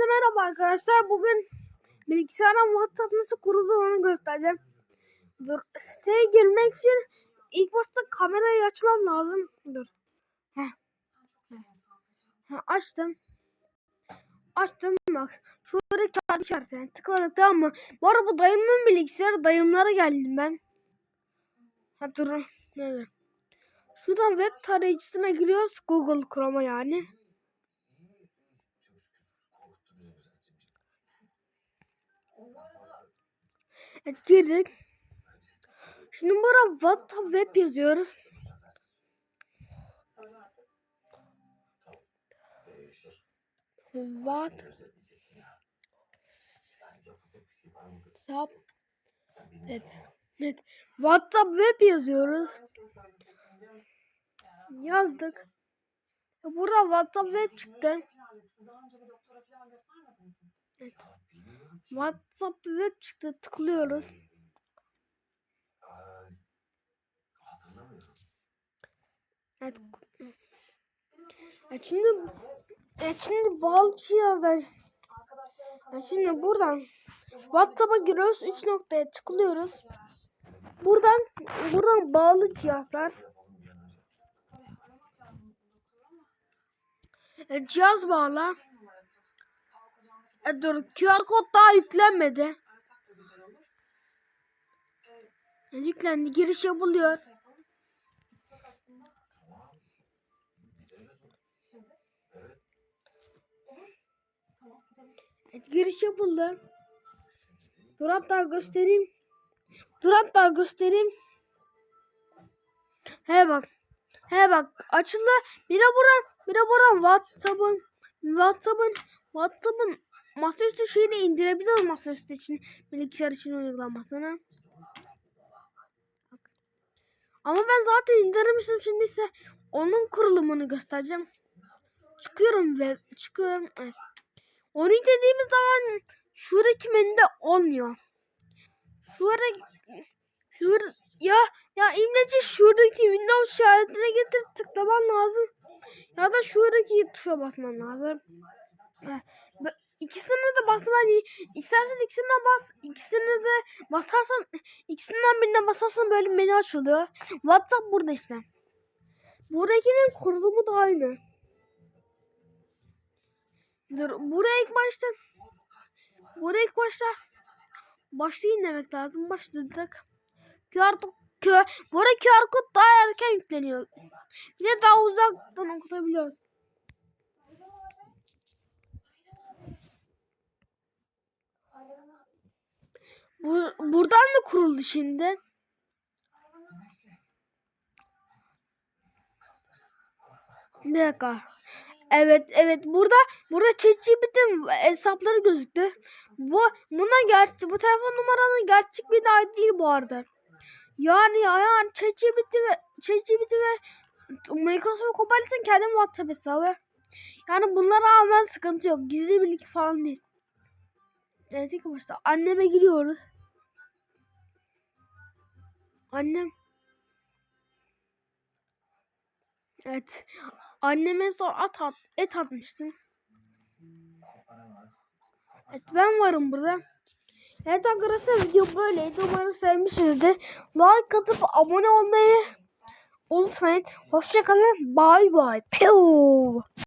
Hepinize merhaba arkadaşlar. Bugün bilgisayardan WhatsApp nasıl kurulur onu göstereceğim. Dur. Siteye girmek için ilk başta kamerayı açmam lazım. Dur. Heh. Heh, açtım. Açtım bak. Şurada çarpı işaretine tıkladık tamam mı? Bu arada dayımın bilgisayarı. Dayımlara geldim ben. Ha dur. Şuradan web tarayıcısına giriyoruz. Google Chrome'a yani. Evet girdik. Şimdi buraya WhatsApp web yazıyoruz. What? WhatsApp web. Evet. WhatsApp web yazıyoruz. Yazdık. Burada WhatsApp web çıktı. Evet. WhatsApp web çıktı. Tıklıyoruz. Evet. Evet şimdi evet şimdi bağlı cihazlar. Evet şimdi buradan WhatsApp'a giriyoruz. 3 noktaya tıklıyoruz. Buradan buradan bağlı cihazlar. Evet, cihaz bağla. E, dur QR kod daha yüklenmedi. E, yüklendi. Giriş yapılıyor. Evet, giriş yapıldı. Dur hatta göstereyim. Dur hatta göstereyim. He bak. He bak açıldı. De buran, de buran WhatsApp'ın WhatsApp'ın WhatsApp'ın masaüstü şeyini indirebiliyoruz masaüstü için bilgisayar için uygulamasını. Ama ben zaten indirmiştim şimdi ise onun kurulumunu göstereceğim. Çıkıyorum ve çıkıyorum. Onu dediğimiz zaman şuradaki menüde olmuyor. Şurada şur ya ya imleci şuradaki Windows işaretine getirip tıklaman lazım. Ya da şuradaki tuşa basman lazım. İkisine de basman iyi. İstersen ikisinden bas. İkisine de basarsan ikisinden birine basarsan böyle menü açılıyor. WhatsApp burada işte. Buradakinin kurulumu da aynı. Dur buraya ilk başta buraya ilk başta başlayın demek lazım. Başladık. QR kod Buraya QR kod daha erken yükleniyor. Bir de daha uzaktan okutabiliyoruz. Bu, buradan da kuruldu şimdi. Bir dakika. Evet evet burada burada ChatGPT'nin hesapları gözüktü. Bu buna gerçi bu telefon numaralı gerçek bir ID değil bu arada. Yani yani ChatGPT ve ChatGPT ve Microsoft Copilot'ın kendi WhatsApp hesabı. Yani bunlara rağmen sıkıntı yok. Gizli bilgi falan değil. Evet ilk anneme giriyoruz. Annem. Evet. Anneme sonra at, at et atmıştım. Evet ben varım burada. Evet arkadaşlar video böyleydi. Umarım sevmişsinizdir. Like atıp abone olmayı unutmayın. Hoşçakalın. Bye bye. Pew.